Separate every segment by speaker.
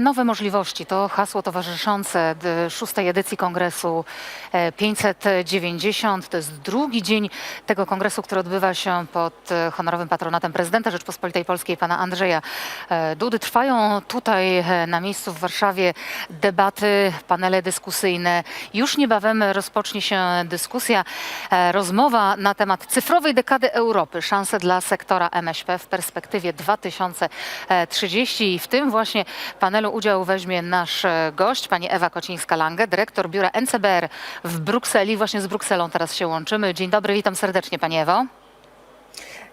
Speaker 1: Nowe możliwości to hasło towarzyszące szóstej edycji Kongresu e, 590. To jest drugi dzień tego kongresu, który odbywa się pod e, honorowym patronatem prezydenta Rzeczpospolitej Polskiej, pana Andrzeja e, Dudy. Trwają tutaj e, na miejscu w Warszawie debaty, panele dyskusyjne. Już niebawem rozpocznie się dyskusja, e, rozmowa na temat cyfrowej dekady Europy, szanse dla sektora MŚP w perspektywie 2030 i w tym właśnie panelu udział weźmie nasz e, gość, pani Ewa Kocińska-Lange, dyrektor biura NCBR w Brukseli. Właśnie z Brukselą teraz się łączymy. Dzień dobry, witam serdecznie pani Ewo.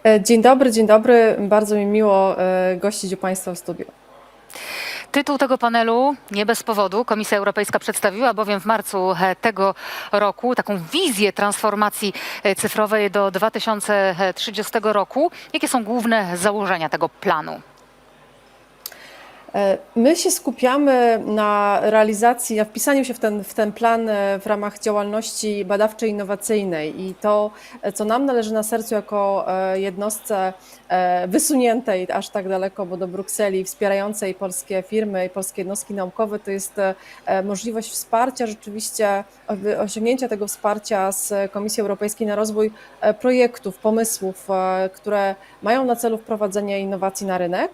Speaker 2: E, Dzień dobry, dzień dobry. Bardzo mi miło e, gościć u Państwa w studiu.
Speaker 1: Tytuł tego panelu nie bez powodu. Komisja Europejska przedstawiła bowiem w marcu tego roku taką wizję transformacji cyfrowej do 2030 roku. Jakie są główne założenia tego planu?
Speaker 2: E, My się skupiamy na realizacji, na wpisaniu się w ten, w ten plan e, w ramach działalności badawczej innowacyjnej. I to, e, co nam należy na sercu jako jednostce wysuniętej aż tak daleko, bo do Brukseli, wspierającej polskie firmy i polskie jednostki naukowe, to jest możliwość wsparcia rzeczywiście, osiągnięcia tego wsparcia z Komisji Europejskiej na rozwój projektów, pomysłów, które mają na celu wprowadzenie innowacji na rynek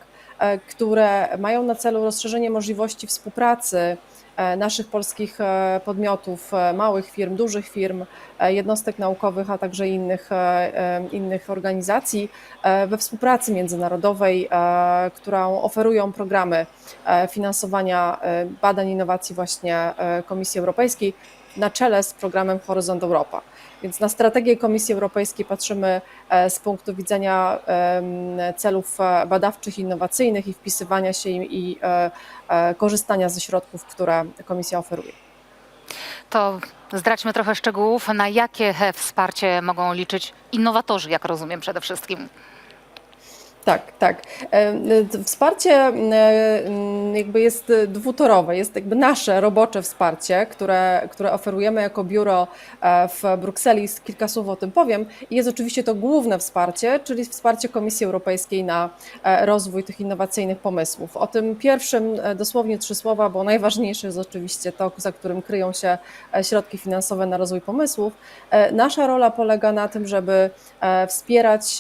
Speaker 2: które mają na celu rozszerzenie możliwości współpracy e, naszych polskich e, podmiotów, e, małych firm, dużych firm, e, jednostek naukowych, a także innych, e, e, innych organizacji e, we współpracy międzynarodowej, e, którą oferują programy e, finansowania e, badań innowacji właśnie e, Komisji Europejskiej na czele z programem Horyzont Europa. Więc na strategię Komisji Europejskiej patrzymy e, z punktu widzenia celów e, badawczych, innowacyjnych i wpisywania się im i e, korzystania ze środków, które Komisja oferuje.
Speaker 1: To zdradźmy trochę szczegółów, na jakie wsparcie mogą liczyć innowatorzy, jak rozumiem przede wszystkim.
Speaker 2: Tak, tak. E, Wsparcie e, jakby jest dwutorowe. Jest jakby nasze robocze wsparcie, które, które oferujemy jako biuro e, w Brukseli. Kilka słów o tym powiem. I jest oczywiście to główne wsparcie, czyli wsparcie Komisji Europejskiej na rozwój tych innowacyjnych pomysłów. O tym pierwszym dosłownie trzy słowa, bo najważniejsze jest oczywiście to, za którym kryją się środki finansowe na rozwój pomysłów. Nasza rola polega na tym, żeby wspierać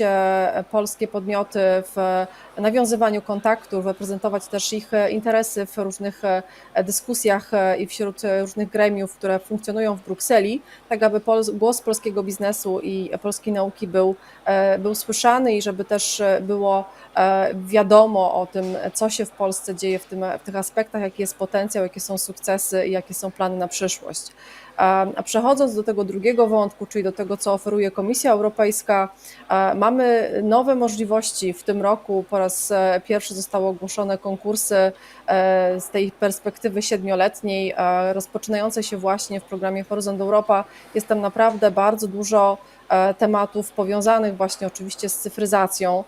Speaker 2: polskie podmioty w nawiązywaniu kontaktów, reprezentować też ich interesy w różnych e, dyskusjach e, i wśród e, różnych gremiów, które funkcjonują w Brukseli, tak aby głos polskiego biznesu i polskiej nauki był, był słyszany i żeby też było wiadomo o tym, co się w Polsce dzieje w, tym, w tych aspektach, jaki jest potencjał, jakie są sukcesy i jakie są plany na przyszłość. A przechodząc do tego drugiego wątku, czyli do tego, co oferuje Komisja Europejska, mamy nowe możliwości. W tym roku po raz e, pierwszy zostały ogłoszone konkursy e, z tej perspektywy siedmioletniej, rozpoczynające się właśnie w programie Horyzont Europa. Jest tam naprawdę bardzo dużo e, tematów powiązanych właśnie oczywiście z cyfryzacją,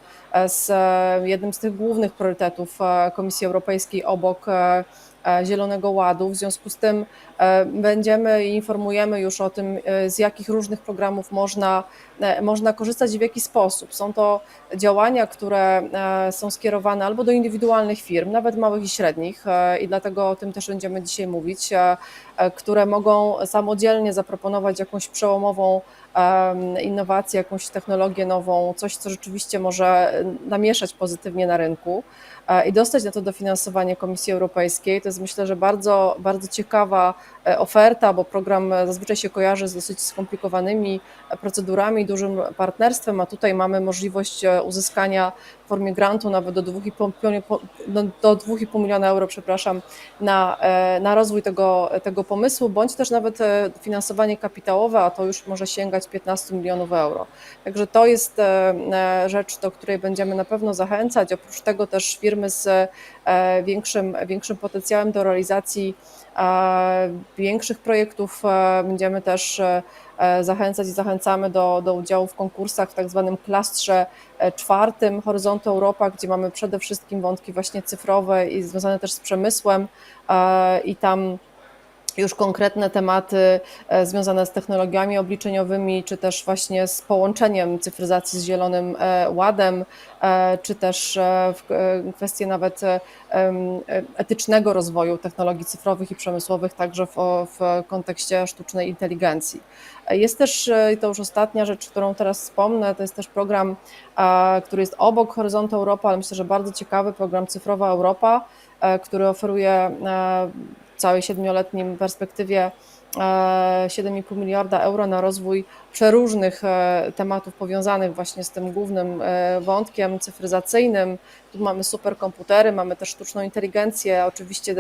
Speaker 2: z e, jednym z tych głównych priorytetów e, Komisji Europejskiej obok e, Zielonego Ładu. W związku z tym będziemy i informujemy już o tym, z jakich różnych programów można, można korzystać i w jaki sposób. Są to działania, które są skierowane albo do indywidualnych firm, nawet małych i średnich, i dlatego o tym też będziemy dzisiaj mówić, które mogą samodzielnie zaproponować jakąś przełomową innowację, jakąś technologię nową, coś, co rzeczywiście może namieszać pozytywnie na rynku e, i dostać na to dofinansowanie Komisji Europejskiej. To jest myślę, że bardzo, bardzo ciekawa e, oferta, bo program zazwyczaj się kojarzy z dosyć skomplikowanymi procedurami, dużym partnerstwem, a tutaj mamy możliwość e, uzyskania w formie grantu nawet do 2,5 milio- po- do- do 2,5 miliona euro, przepraszam, na, e, na rozwój tego, tego pomysłu, bądź też nawet e, finansowanie kapitałowe, a to już może sięgać 15 milionów euro. Także to jest e, rzecz, do której będziemy na pewno zachęcać. Oprócz tego też firmy z większym, większym potencjałem do realizacji e, większych projektów. E, będziemy też e, e, zachęcać i zachęcamy do, do udziału w konkursach w tak zwanym klastrze e, czwartym Horyzontu Europa, gdzie mamy przede wszystkim wątki właśnie cyfrowe i związane też z przemysłem e, i tam już konkretne tematy e, związane z technologiami obliczeniowymi, czy też właśnie z połączeniem cyfryzacji z Zielonym e, Ładem, e, czy też kwestie nawet etycznego rozwoju technologii cyfrowych i przemysłowych, także w, w kontekście sztucznej inteligencji. Jest też, i to już ostatnia rzecz, którą teraz wspomnę, to jest też program, który jest obok Horyzontu Europa, ale myślę, że bardzo ciekawy program Cyfrowa Europa, który oferuje całej siedmioletnim perspektywie e, 7,5 miliarda euro na rozwój przeróżnych e, tematów powiązanych właśnie z tym głównym e, wątkiem cyfryzacyjnym. Tu mamy superkomputery, mamy też sztuczną inteligencję, oczywiście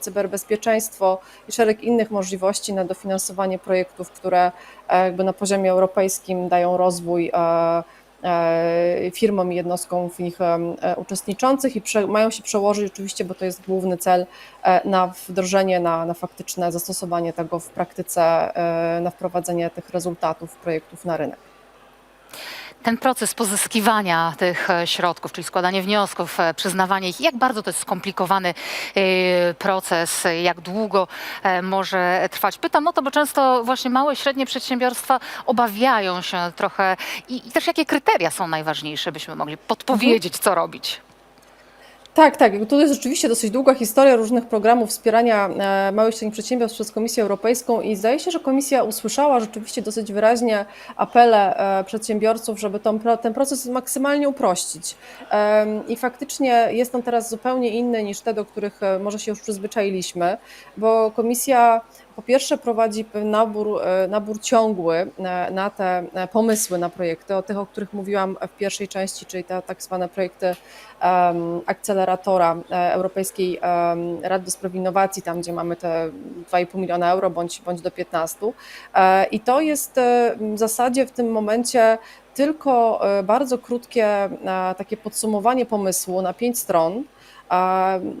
Speaker 2: cyberbezpieczeństwo i szereg innych możliwości na dofinansowanie projektów, które e, jakby na poziomie europejskim dają rozwój e, e, firmom i jednostkom w nich e, uczestniczących i mają się przełożyć oczywiście, bo to jest główny cel, e, na wdrożenie, na, na faktyczne zastosowanie tego w praktyce, e, na wprowadzenie tych rezultatów projektów na rynek.
Speaker 1: Ten proces pozyskiwania tych e, środków, czyli składanie wniosków, e, przyznawanie ich, jak bardzo to jest skomplikowany e, proces, jak długo może trwać? Pytam o to, bo często właśnie małe i średnie przedsiębiorstwa obawiają się trochę i, i też jakie kryteria są najważniejsze, byśmy mogli podpowiedzieć, co robić.
Speaker 2: Tak, tak. To jest rzeczywiście dosyć długa historia różnych programów wspierania e, małych i średnich przedsiębiorstw przez Komisję Europejską i zdaje się, że Komisja usłyszała rzeczywiście dosyć wyraźnie apele e, przedsiębiorców, żeby ten proces maksymalnie uprościć. I faktycznie jest on teraz zupełnie inny niż te, do których e, może się już przyzwyczailiśmy, bo Komisja po pierwsze prowadzi nabór, e, nabór ciągły e, na te e, pomysły na projekty, o tych, o których mówiłam w pierwszej części, czyli te tak zwane projekty akceleratora Europejskiej Rady do Spraw Innowacji, tam gdzie mamy te 2,5 miliona euro bądź, bądź do 15. E, I to jest w zasadzie w tym momencie tylko bardzo krótkie takie podsumowanie pomysłu na 5 stron.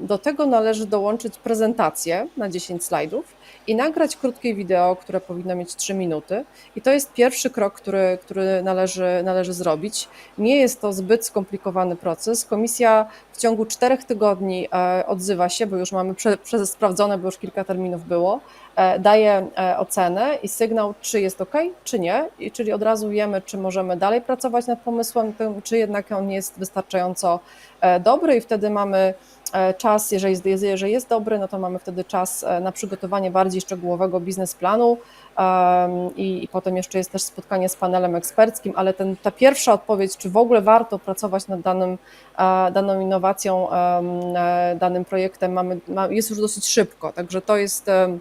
Speaker 2: Do tego należy dołączyć prezentację na 10 slajdów i nagrać krótkie wideo, które powinno mieć 3 minuty. I to jest pierwszy krok, który, który należy, należy zrobić. Nie jest to zbyt skomplikowany proces. Komisja w ciągu czterech tygodni e, odzywa się, bo już mamy prze, prze, sprawdzone, bo już kilka terminów było, e, daje e, ocenę i sygnał, czy jest ok, czy nie, I czyli od razu wiemy, czy możemy dalej pracować nad pomysłem, tym, czy jednak on jest wystarczająco dobry i wtedy mamy czas, jeżeli jest, jeżeli jest dobry, no to mamy wtedy czas e, na przygotowanie bardziej szczegółowego biznesplanu i, i potem jeszcze jest też spotkanie z panelem eksperckim, ale ten, ta pierwsza odpowiedź, czy w ogóle warto pracować nad danym, e, daną innowacją, e, danym projektem, mamy, ma, jest już dosyć szybko, także to jest e,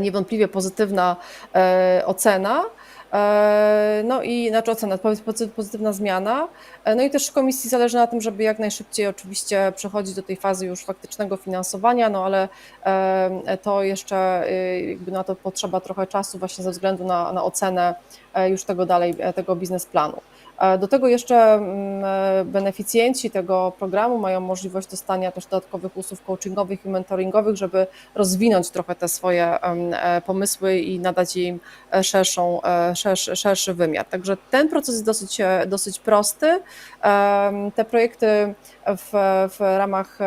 Speaker 2: niewątpliwie pozytywna e, ocena. E, No i znaczy ocena, pozy- pozy- pozytywna zmiana. E, No i też komisji zależy na tym, żeby jak najszybciej oczywiście przechodzić do tej fazy już faktycznego finansowania, no ale e, to jeszcze jakby na to potrzeba trochę czasu właśnie ze względu na, na ocenę już tego dalej, tego biznesplanu. Do tego jeszcze mm, e, beneficjenci tego programu mają możliwość dostania też dodatkowych usług coachingowych i mentoringowych, żeby rozwinąć trochę te swoje e, pomysły i nadać im e, szerszą, szerszy, szerszy wymiar. Także ten proces jest dosyć, dosyć prosty. Te projekty w, w ramach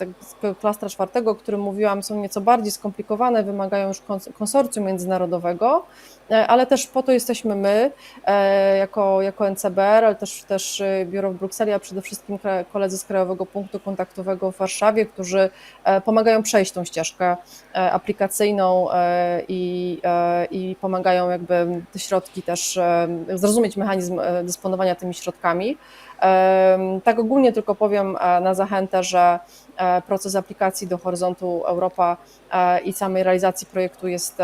Speaker 2: tego klastra czwartego, o którym mówiłam, są nieco bardziej skomplikowane, wymagają już kons- konsorcjum międzynarodowego, e, ale też po to jesteśmy my, e, jako, jako NCBR, ale też, też e, biuro w Brukseli, a przede wszystkim koledzy z Krajowego Punktu Kontaktowego w Warszawie, którzy pomagają przejść tą ścieżkę aplikacyjną i, i pomagają jakby te środki też zrozumieć mechanizm dysponowania tymi środkami. Tak ogólnie tylko powiem e, na zachętę, że e, proces aplikacji do Horyzontu Europa e, i samej realizacji projektu jest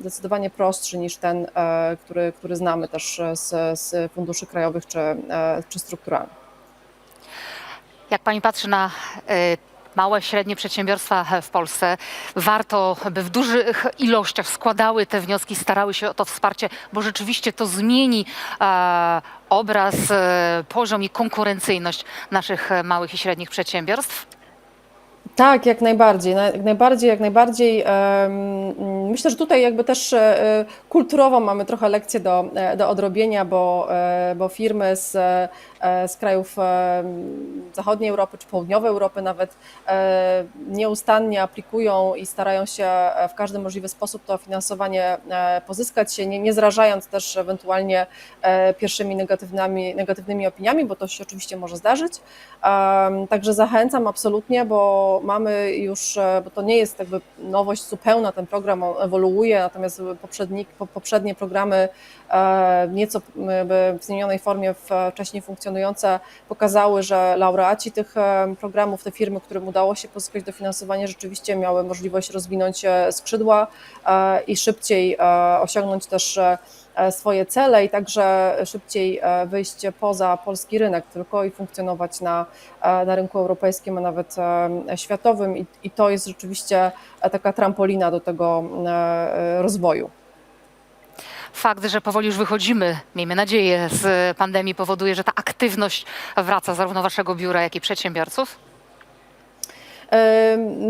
Speaker 2: zdecydowanie prostszy niż ten, który, który znamy też z, z funduszy krajowych czy, czy strukturalnych.
Speaker 1: Jak pani patrzy na małe, średnie przedsiębiorstwa w Polsce, warto, by w dużych ilościach składały te wnioski, starały się o to wsparcie, bo rzeczywiście to zmieni e, obraz, e, poziom i konkurencyjność naszych e, małych i średnich przedsiębiorstw?
Speaker 2: Tak, jak najbardziej, na- jak najbardziej, jak najbardziej. Myślę, że tutaj jakby też e, kulturowo mamy trochę lekcję do, e, do odrobienia, bo, e, bo firmy z, e, z krajów e, zachodniej Europy czy południowej Europy nawet e, nieustannie aplikują i starają się e, w każdy możliwy sposób to finansowanie e, pozyskać, się nie, nie zrażając też ewentualnie e, pierwszymi negatywnymi, negatywnymi opiniami, bo to się oczywiście może zdarzyć. Także zachęcam absolutnie, bo mamy już, e, bo to nie jest jakby nowość zupełna, ten program ewoluuje, natomiast poprzedni, po- poprzednie programy e, nieco w zmienionej formie wcześniej funkcjonujące pokazały, że laureaci tych e, programów, te firmy, którym udało się pozyskać dofinansowanie, rzeczywiście miały możliwość rozwinąć e, skrzydła e, i szybciej e, osiągnąć też e, e, swoje cele i także szybciej e, wyjść poza polski rynek tylko i funkcjonować na, e, na rynku europejskim, a nawet e, światowym i, i to jest rzeczywiście e, taka trampolina do tego e, rozwoju.
Speaker 1: Fakt, że powoli już wychodzimy, miejmy nadzieję, z pandemii powoduje, że ta aktywność wraca zarówno waszego biura, jak i przedsiębiorców?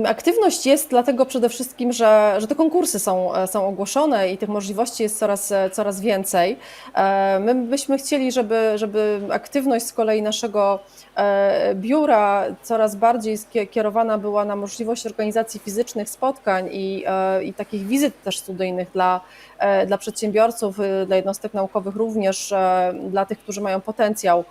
Speaker 2: Aktywność jest dlatego przede wszystkim, że, że te konkursy są, e, są ogłoszone i tych możliwości jest coraz, e, coraz więcej. E, My byśmy chcieli, żeby, żeby aktywność z kolei naszego biura coraz bardziej skie- kierowana była na możliwość organizacji fizycznych spotkań i, i takich wizyt też studyjnych dla, dla przedsiębiorców, y, dla jednostek naukowych również, dla tych, którzy mają potencjał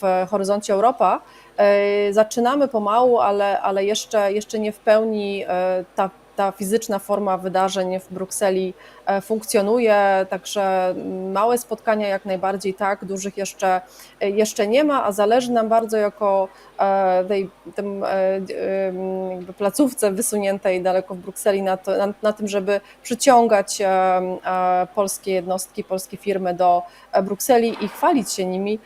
Speaker 2: w horyzoncie Europa. E, Zaczynamy pomału, ale, ale jeszcze, jeszcze nie w pełni e, ta, ta fizyczna forma wydarzeń w Brukseli e, funkcjonuje, także małe spotkania jak najbardziej tak, dużych jeszcze, e, jeszcze nie ma, a zależy nam bardzo jako e, tej tym, placówce wysuniętej daleko w Brukseli na, to, na, na tym, żeby przyciągać polskie jednostki, polskie firmy do Brukseli i chwalić się nimi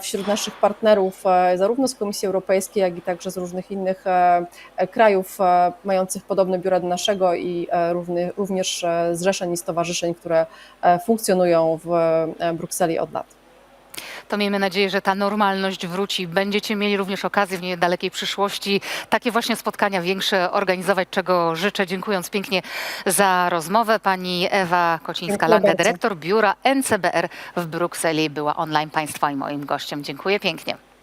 Speaker 2: wśród naszych partnerów, zarówno z Komisji Europejskiej, jak i także z różnych innych krajów mających podobne biura naszego i e, równy, również e, zrzeszeń i stowarzyszeń, które e, funkcjonują w Brukseli od lat.
Speaker 1: To miejmy nadzieję, że ta normalność wróci. Będziecie mieli również okazję w niedalekiej przyszłości takie właśnie spotkania większe organizować, czego życzę. Dziękując pięknie za rozmowę. Pani Ewa Kocińska-Lange, dyrektor biura NCBR w Brukseli, była online Państwa i moim gościem. Dziękuję pięknie.